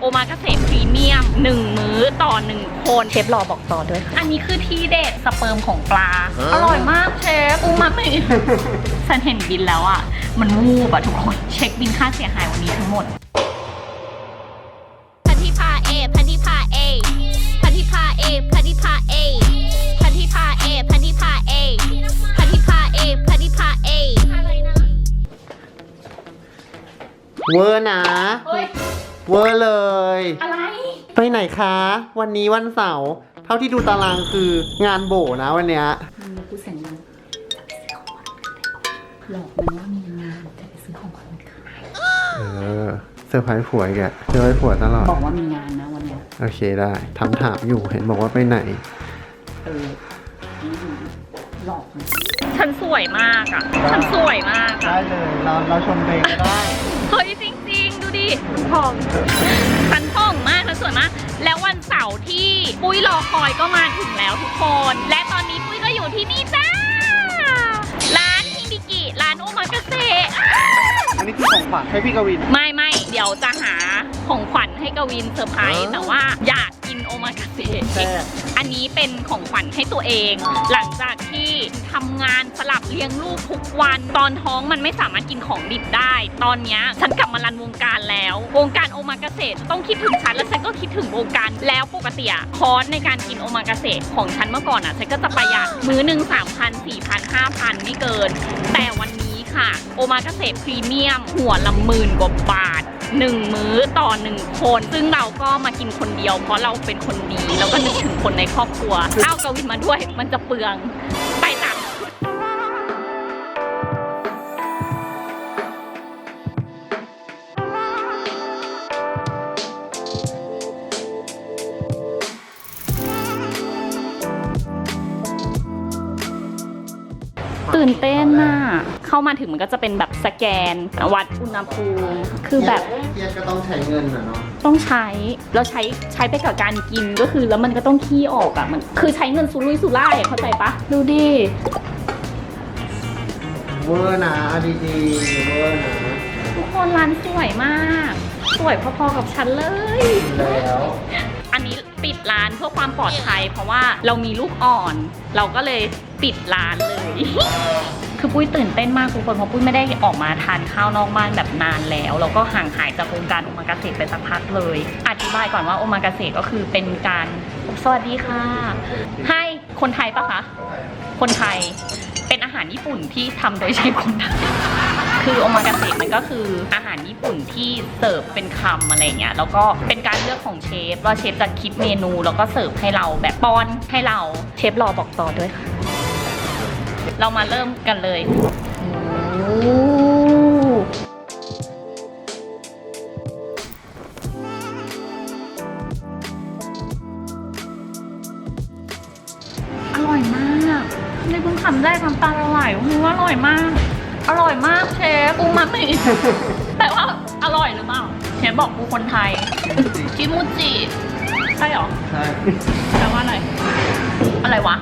โอมากาเสะพรีเมียม 1 มื้อต่อ 1 คน เชฟรอบอกต่อด้วยค่ะอันนี้คือทีเด็ดสเปิร์มของปลา อร่อยมากเชฟอูมามิฉันเห็นบินแล้วอะ มันวูบอะทุกคน เช็คบินค่าเสียหายวันนี้ทั้งหมด พันธิพาเอ พันธิพาเอ พันธิพาเอ พันธิพาเอ พันธิพาเอ พันธิพาเอ พันธิพาเอ พันธิพาเอ เวอร์นะ เฮ้ย เวอร์เลย อะไร ไปไหนคะ วันนี้วันเสาร์เท่าที่ดูตารางคืองานโบนะวันเนี้ยมันกูเสียงดังหลอกมันว่ามีงานจะไปซื้อของขวัญวันเกิดเออเซอร์ไพรส์ผัวอีกอะเซอร์ไพรส์ผัวตลอด บอกว่ามีงานนะวันเนี้ยโอเคได้ทำถามอยู่เห็นบอกว่าไปไหน เออหลอกมันฉันสวยมากอะ ฉันสวยมากอะได้เลย เราเราชมเองก็ได้ เฮ้ยจริงๆดูดิ ทองฉันท่องมากฉันสวยมาก แล้ววันเสาร์ที่ปุ้ยรอคอยก็มาถึงแล้วทุกคน และตอนนี้ปุ้ยก็อยู่ที่นี่จ้า ร้านฮิบิกิร้านโอมากาเสะอันนี้คือของฝากให้พี่กวิน ไม่ไม่เดี๋ยวจะหาของขวัญให้กวินเซอร์ไพรส์แต่ว่าอยากกินโอมากาเสะแซ่บอันนี้เป็นของขวัญให้ตัวเองอ่าหลังจาก ที่ทำงานสลับเลี้ยงลูกทุกวัน ตอนท้องมันไม่สามารถกินของดิบได้ ตอนเนี้ยฉันกลับมารันวงการแล้ว วงการโอมากาเสะต้องคิดถึงฉันแล้วฉันก็คิดถึงวงการแล้วปกติอะคอร์สในการกินโอมากาเสะของฉันเมื่อก่อนอะฉันก็จะประหยัดมื้อหนึ่งสามพันสี่พันห้าพันไม่เกิน แต่วันนี้ค่ะ โอมากาเสะพรีเมียม หัวละหมื่นกว่าบาท หนึ่งมื้อต่อหนึ่งคน ซึ่งเราก็มากินคนเดียว เพราะเราเป็นคนดี แล้วก็นึกถึงคนในครอบครัวเอากวินมาด้วยมันจะเปลือง ตื่นเต้นน่ะ เข้ามาถึงมันก็จะเป็นแบบสแกน วัดอุณหภูมิ คือแบบเทียก็ต้องใช้เงินอะเนาะ ต้องใช้แล้วใช้ใช้ไปกับการกินก็คือแล้วมันก็ต้องขี้ออกอะ่ะมัน คือใช้เงินสุรุ่ยสุร่ายอะเข้าใจปะ ดูดิ เวอร์นะเอาดีๆเวอร์นะทุกคนร้านสวยมาก สวยพอๆกับฉันเลย แล้ว อันนี้ปิดร้านเพื่อความปลอดภัย เพราะว่าเรามีลูกอ่อน เราก็เลย ปิดร้านเลย คือปุ้ยตื่นเต้นมากทุกคนเพราะปุ้ยไม่ได้ออกมาทานข้าวนอกบ้านแบบนานแล้ว แล้วก็ห่างหายจากวงการโอมากาเสะไปสักพักเลย อธิบายก่อนว่าโอมากาเสะก็คือเป็นการสวัสดีค่ะ ให้คนไทยปะคะ คนไทยเป็นอาหารญี่ปุ่นที่ทำโดยใช้คนไทยคือโอมากาเสะมันก็คืออาหารญี่ปุ่นที่เสิร์ฟเป็นคำอะไรเงี้ยแล้วก็เป็นการเลือกของเชฟว่าเชฟจะคิดเมนู แล้วก็เสิร์ฟให้เราแบบป้อนให้เราเชฟรอบอกต่อด้วยค่ะ เรามาเริ่มกันเลยโอ้อร่อยมากในเพิ่งคำแรกน้ำตาละลายโอ้โหอร่อยมาก อร่อยมากเชฟอูมามิแต่ว่าอร่อยหรือเปล่า เชฟบอกกูคนไทย ชิมูจิใช่หรอ ใช่แปลว่าอะไร อะไรวะ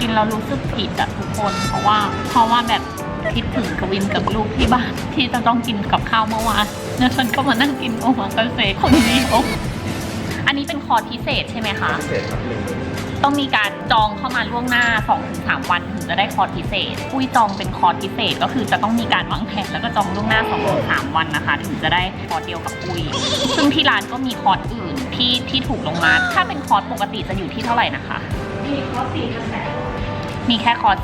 กินแล้วรู้สึกผิดอะทุกคน เพราะว่า เพราะว่าแบบคิดถึงกวินกับลูกที่บ้านที่จะต้องกินกับข้าวเมื่อวานแล้วฉันก็มานั่งกินโอมากาเสะคนเดียวอันนี้เป็นคอร์สพิเศษใช่ไหมคะ พิเศษครับหนึ่งต้องมีการจองเข้ามาล่วงหน้า 2-3 วันถึงจะได้คอร์สพิเศษอุ้ยจองเป็นคอร์สพิเศษ ก็คือจะต้องมีการวางแผนแล้วก็จองล่วงหน้า 2-3 วันนะคะ ถึงจะได้คอร์สเดียวกับอุ้ย ซึ่งที่ร้านก็มีคอร์สอื่นที่ที่ถูกลงมา ถ้าเป็นคอร์สปกติจะอยู่ที่เท่าไหร่นะคะมีคอร์ส4,800 มีแค่คอร์ส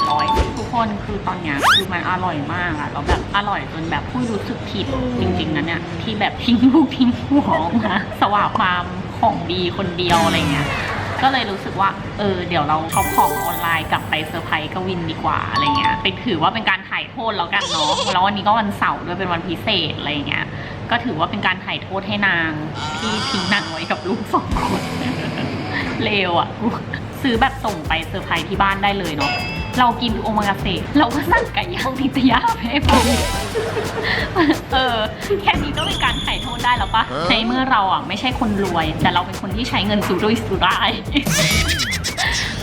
4,800 ทุกคนคือตอนเนี้ยคือมันอร่อยมากอะแล้วแบบอร่อยจนแบบผู้รู้สึกผิดจริงๆนะเนี่ยที่แบบทิ้งลูกทิ้งหัวออกมาสว่าความของดีคนเดียวอะไรเงี้ยก็เลยรู้สึกว่า เออ เดี๋ยวเราช็อปของออนไลน์กลับไปเซอร์ไพรส์กวินดีกว่าอะไรเงี้ยไปถือว่าเป็นการถ่ายโทษแล้วกันเนาะ แล้ววันนี้ก็วันเสาร์ด้วยเป็นวันพิเศษอะไรเงี้ย ก็ถือว่าเป็นการถ่ายโทษให้นางที่ทิ้งนางไว้กับลูกสองคน เลวอะ ซื้อแบบส่งไปเซอร์ไพรส์ที่บ้านได้เลยเนาะเรากินโอมากาเสะเราก็สั่งไก่ย่างพิตยาไปให้ปุ๊ยเออ แค่นี้ก็เป็นการถ่ายโทษได้แล้วปะในเมื่อเราอะไม่ใช่คนรวย แต่เราเป็นคนที่ใช้เงินสุรุ่ยสุร่าย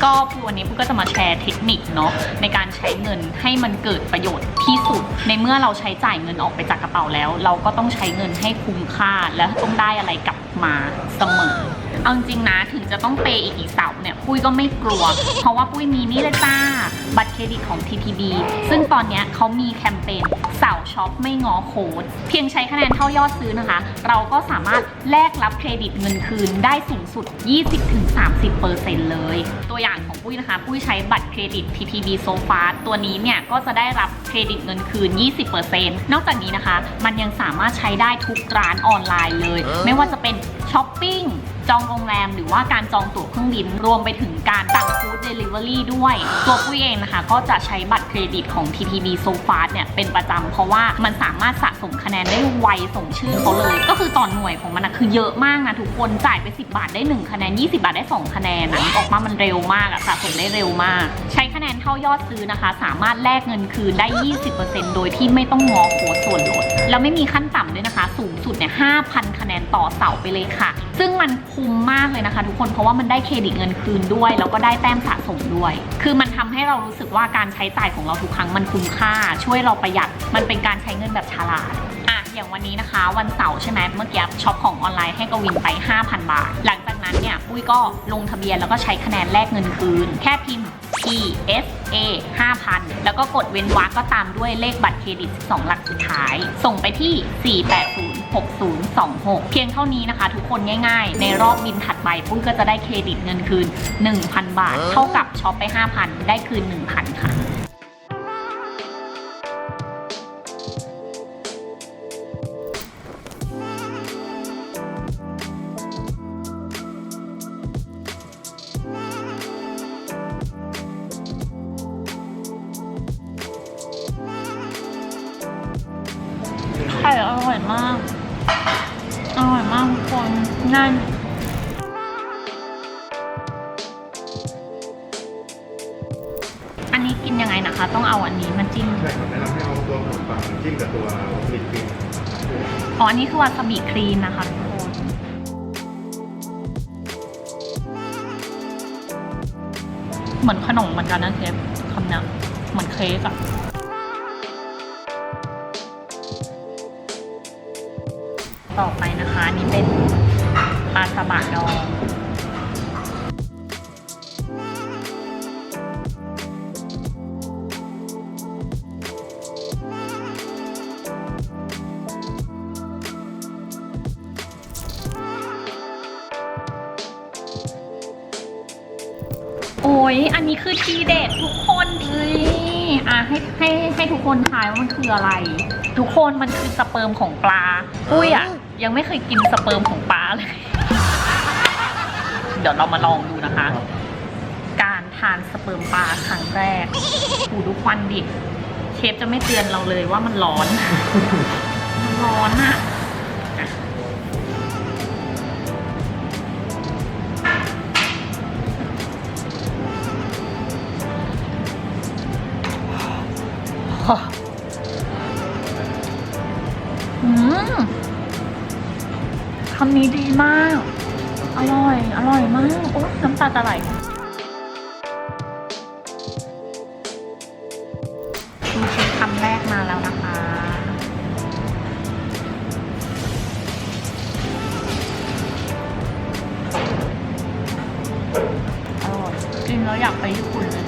ก็วันนี้พูก็จะมาแชร์เทคนิคเนาะในการใช้เงินให้มันเกิดประโยชน์ที่สุด ในเมื่อเราใช้จ่ายเงินออกไปจากกระเป๋าแล้ว เราก็ต้องใช้เงินให้คุ้มค่าและต้องได้อะไรกลับมาเสมอ เอาจริงๆนะถึงจะต้องเปย์อีกกี่เสาเนี่ยปุ้ยก็ไม่กลัว เพราะว่าปุ้ยมีนี่เลยจ้า บัตรเครดิตของ TTB ซึ่งตอนเนี้ยเขามีแคมเปญเสาช็อปไม่ง้อโค้ดเพียงใช้คะแนนเท่ายอดซื้อนะคะ เราก็สามารถแลกรับเครดิตเงินคืนได้สูงสุด 20-30%เลย ตัวอย่างของปุ้ยนะคะ ปุ้ยใช้บัตรเครดิต TTB So Fast ตัวนี้เนี่ยก็จะได้รับเครดิตเงินคืน 20%นอกจากนี้นะคะ มันยังสามารถใช้ได้ทุกร้านออนไลน์เลย ไม่ว่าจะเป็นช้อปปิ้งจองโรงแรมหรือว่าการจองตั๋วเครื่องบิน รวมไปถึงการสั่งฟู้ดเดลิเวอรี่ด้วย ตัวปุ้ยเองนะคะ ก็จะใช้บัตรเครดิตของ TTB So Fast เนี่ยเป็นประจำเพราะว่ามันสามารถสะสมคะแนนได้ไวส่งชื่อเขาเลย ก็คือต่อหน่วยของมันนะคือเยอะมากนะทุกคนจ่ายไป 10 บาทได้ 1 คะแนน 20 บาทได้ 2 คะแนนนะออกมามันเร็วมากอะสะสมได้เร็วมาก ใช้คะแนนเท่ายอดซื้อนะคะ สามารถแลกเงินคืนได้ 20%โดยที่ไม่ต้องงอโค้ดส่วนลดแล้วไม่มีขั้นต่ำด้วยนะคะ สูงสุดเนี่ย5,000 คะแนนต่อเสาไปเลยค่ะ ซึ่งมันคุ้มมากเลยนะคะ ทุกคนเพราะว่ามันได้เครดิตเงินคืนด้วย แล้วก็ได้แต้มสะสมด้วย คือมันทำให้เรารู้สึกว่าการใช้จ่ายของเราทุกครั้งมันคุ้มค่า ช่วยเราประหยัดมันเป็นการใช้เงินแบบฉลาดอะอย่างวันนี้นะคะ วันเสาร์ใช่ไหมเมื่อกี้ช็อปของออนไลน์ให้กวินไป 5,000 บาท หลังจากนั้นเนี่ยปุ้ยก็ลงทะเบียนแล้วก็ใช้คะแนนแลกเงินคืน แค่พิมพ์ P S A 5,000 แล้วก็กดเว้นวรรคก็ตามด้วยเลขบัตรเครดิต 2 หลักสุดท้าย ส่งไปที่ 4806026 เพียงเท่านี้นะคะ ทุกคนง่ายๆ ในรอบบินถัดไปปุ้ยก็จะได้เครดิตเงินคืน 1,000 บาท เท่ากับช็อปไป 5,000 ได้คืน 1,000 ค่ะ คนง่ายอันนี้กินยังไงนะคะ ต้องเอาอันนี้มาจิ้มใช่ครับแนะนำให้เอาตัวขนมปังจิ้มกับตัวลิปปิ้งอ๋ออันนี้คือวาซาบิครีมนะคะทุกคนเหมือนขนมเหมือนกันนะเชฟคำเนี้ยเหมือนเค้กอะต่อไปนะคะอันนี้เป็น ปลาซาบะดองโอ้ย อันนี้คือทีเด็ดทุกคนทีอะให้ให้ให้ทุกคนทายว่ามันคืออะไร ทุกคนมันคือสเปิร์มของปลา ปุ้ยอะยังไม่เคยกินสเปิร์มของปลาเลย เดี๋ยวเรามาลองดูนะคะ การทานสเปิร์มปลาครั้งแรกหูดูควันดิ เชฟจะไม่เตือนเราเลยว่ามันร้อน มันร้อนอะอะอืมคำนี้ดีมาก อร่อย อร่อยมาก โอ้น้ำตาจะไหลซูชิคำแรกมาแล้วนะคะ อร่อย กินแล้วอยากไปญี่ปุ่นเลย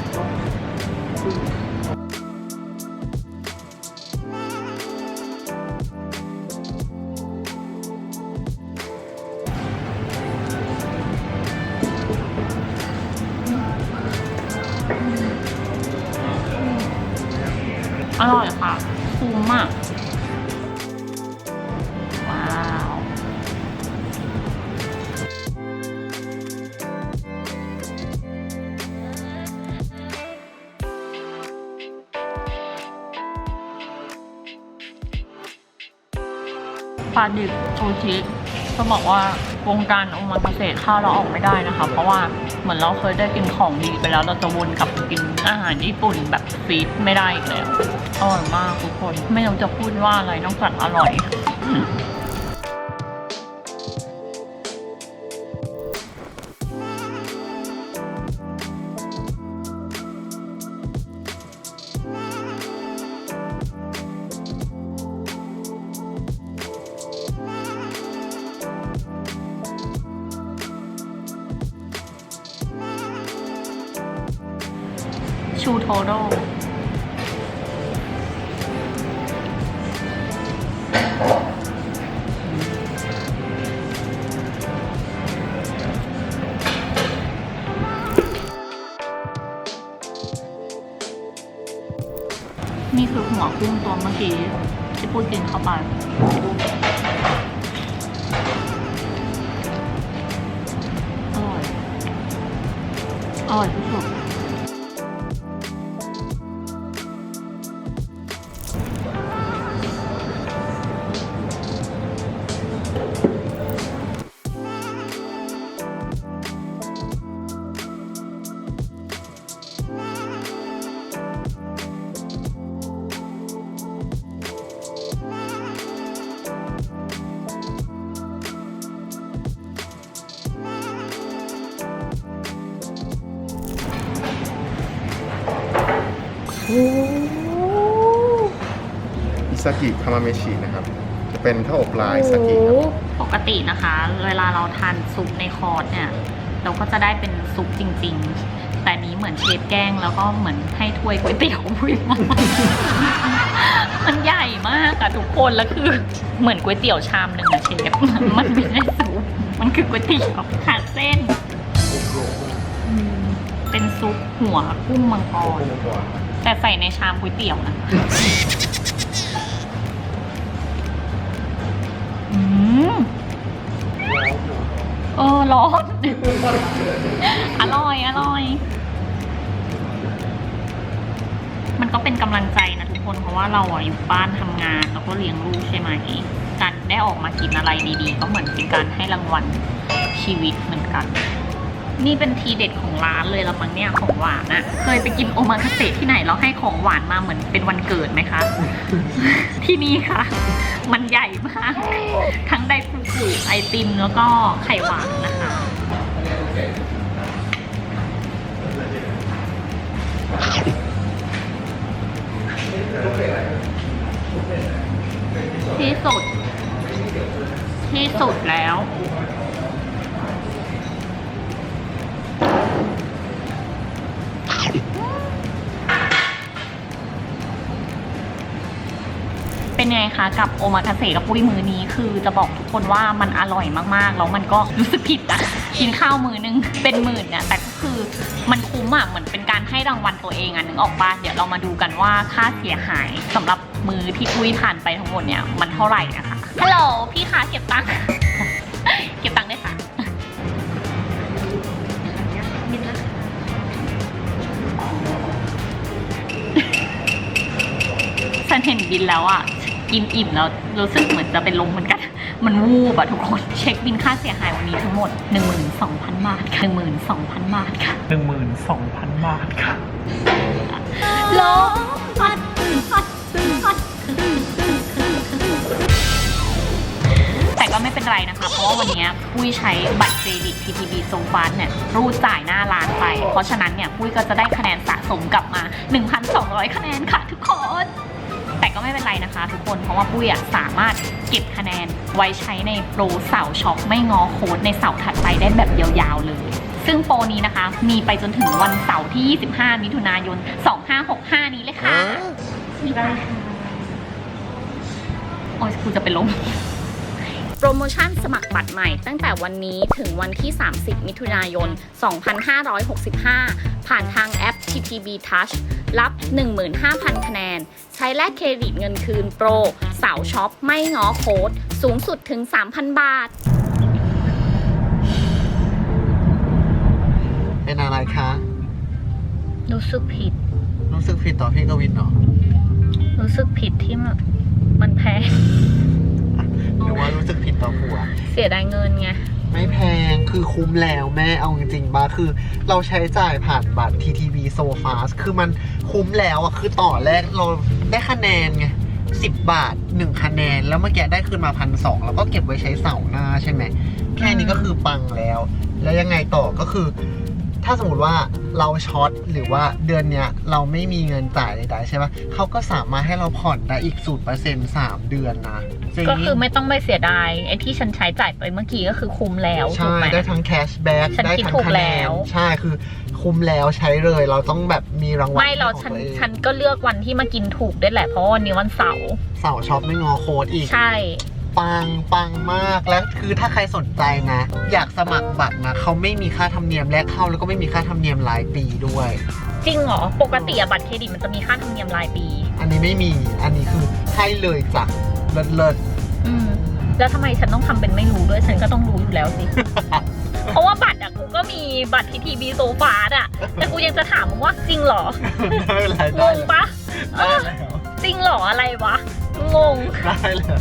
ปลาดิบซูชิจะบอกว่าวงการโอมากาเสะข้าวเราออกไม่ได้นะคะ เพราะว่าเหมือนเราเคยได้กินของดีไปแล้วเราจะวนกลับไปกินอาหารญี่ปุ่นแบบฟีดไม่ได้อีกแล้วอร่อยมากทุกคน ไม่รู้จะพูดว่าอะไรนอกจากอร่อย โทโร่นี่คือหัวกุ้งตัวเมื่อกี้ที่พูดกินเข้าไปอร่อยอร่อยที่สุด กิคามาเมชินะครับ จะเป็นข้าวอบลายซากิครับปกตินะคะ เวลาเราทานซุปในคอร์สเนี่ย เราก็จะได้เป็นซุปจริง ๆ แต่นี้เหมือนเชฟแกล้งแล้วก็เหมือนให้ถ้วยก๋วยเตี๋ยวพุยมามันใหญ่มากอะทุกคนแล้วคือเหมือนก๋วยเตี๋ยวชามหนึ่งอะเชฟมันไม่ใช่ซุปมันคือก๋วยเตี๋ยวขาดเส้นอืมเป็นซุปหัวกุ้งมังกรแต่ใส่ในชามก๋วยเตี๋ยวนะ มเออร้อน อร่อย อร่อย มันก็เป็นกำลังใจนะทุกคนเพราะว่าเราอะอยู่บ้านทำงานแล้วก็เลี้ยงลูกใช่ไหมการได้ออกมากินอะไรดีๆ ก็เหมือนเป็นการให้รางวัลชีวิตเหมือนกัน นี่เป็นทีเด็ดของร้านเลยละมั้งเนี่ยของหวานอะเคยไปกินโอมาคาเสะที่ไหนแล้วให้ของหวานมาเหมือนเป็นวันเกิดไหมคะ ที่นี่ค่ะ มันใหญ่มาก ทั้งไดฟูกุไอติมแล้วก็ไข่หวานนะคะ งคะกับโอมาคาเสะกับปุ้ยมือนี้ คือจะบอกทุกคนว่ามันอร่อยมากๆ แล้วมันก็รู้สึกผิดอะกินข้าวมือนึงเป็นหมื่นเนี่ยแต่ก็คือมันคุ้มอะเหมือนเป็นการให้รางวัลตัวเองอะนึกออกปะเดี๋ยวเรามาดูกันว่าค่าเสียหายสำหรับมือที่ปุ้ยผ่านไปทั้งหมดเนี่ยมันเท่าไหร่นะคะฮัลโหลพี่คะเก็บตังค์เก็บตังค์ได้ค่ะฉันเห็นบินแล้วอะ กินอิ่มแล้วรู้สึกเหมือนจะเป็นลมเหมือนกัน มันวูบอะทุกคน เช็คบินค่าเสียหายวันนี้ทั้งหมด 12,000 บาทค่ะ12,000 บาทค่ะ12,000 บาทค่ะลมพัดพัดพัดแต่ก็ไม่เป็นไรนะคะ เพราะว่าวันนี้ปุ้ยใช้บัตรเครดิต PTB s o f a เนี่ยรูดจ่ายหน้าร้านไป เพราะฉะนั้นเนี่ยปุ้ยก็จะได้คะแนนสะสมกลับมา 1,200 คะแนนค่ะทุกคนแต่ ก็ไม่เป็นไรนะคะ ทุกคน เพราะว่าปุ้ยอะสามารถเก็บคะแนนไว้ใช้ในโปรเสาช็อปไม่งอโค้ดในเสาร์ถัดไปได้แบบยาวๆเลย ซึ่งโปรนี้นะคะ มีไปจนถึงวันเสาร์ที่ 25 มิถุนายน 2565 นี้เลยค่ะได้ค่ะโอ้ยกูจะเป็นลมโปรโมชั่นสมัครบัตรใหม่ตั้งแต่วันนี้ถึงวันที่ 30 มิถุนายน 2565 ผ่านทางแอป TTB Touch รับ 15,000 คะแนน ใช้แลกเครดิตเงินคืนโปรเสาวช็อปไม่ง้อโค้ด สูงสุดถึง 3,000 บาท เป็นอะไรคะ รู้สึกผิด รู้สึกผิดต่อพี่กวินเหรอ รู้สึกผิดที่มันมันแพงหรือว่ารู้สึกผิดต่อผัว เสียดายเงินไง ไม่แพงคือคุ้มแล้วแม่เอาจริงๆบ้าคือ เราใช้จ่ายผ่านบัตร TTV So Fast คือมันคุ้มแล้วอะคือต่อแรกเราได้คะแนนไงสิบบาทหนึ่งคะแนน แล้วเมื่อกี้ได้คืนมาพันสองแล้วก็เก็บไว้ใช้เสาร์หน้าใช่ไหม แค่นี้ก็คือปังแล้ว แล้วยังไงต่อก็คือ ถ้าสมมติว่าเราช็อตหรือว่าเดือนเนี้ยเราไม่มีเงินจ่ายใดๆใช่ปะเขาก็สามารถให้เราผ่อนได้อีกศูนย์เปอร์เซ็นต์สามเดือนนะจริงก็คือไม่ต้องไปเสียดายไอ้ที่ฉันใช้จ่ายไปเมื่อกี้ก็คือคุ้มแล้วถูใช่กไหมได้ทั้งแคชแบ็กฉันได้คิดทั้งถูกคะแนแล้นว ใช่คือคุ้มแล้วใช้เลย เราต้องแบบมีรางวัลไม่เราของฉันตัวเองฉันก็เลือกวันที่มากินถูกได้วยแหละเพราะว่าวันนี้วันเสาร์เสาร์ช็อปไม่งอโค้ดอีก ใช่ ปังปังมากแล้วคือถ้าใครสนใจนะ อยากสมัครบัตรนะเขาไม่มีค่าธรรมเนียมแรกเข้าแล้วก็ไม่มีค่าธรรมเนียมรายปีด้วย จริงเหรอ ปกติอะบัตรเครดิตมันจะมีค่าธรรมเนียมรายปี อันนี้ไม่มีอันนี้คือให้เลยจ้ะเลิศเลิศอืมแล้วทำไมฉันต้องทำเป็นไม่รู้ด้วย ฉันก็ต้องรู้อยู่แล้วสิ เพราะว่าบัตรอะกูก็มีบัตรทีทีบีโซฟาอะแต่กูยังจะถามมึงว่าจริงเหรอได้เลยงได้งเลยปะเอได้อแล้วจริงเหรออะไรวะ งง ได้แล้ว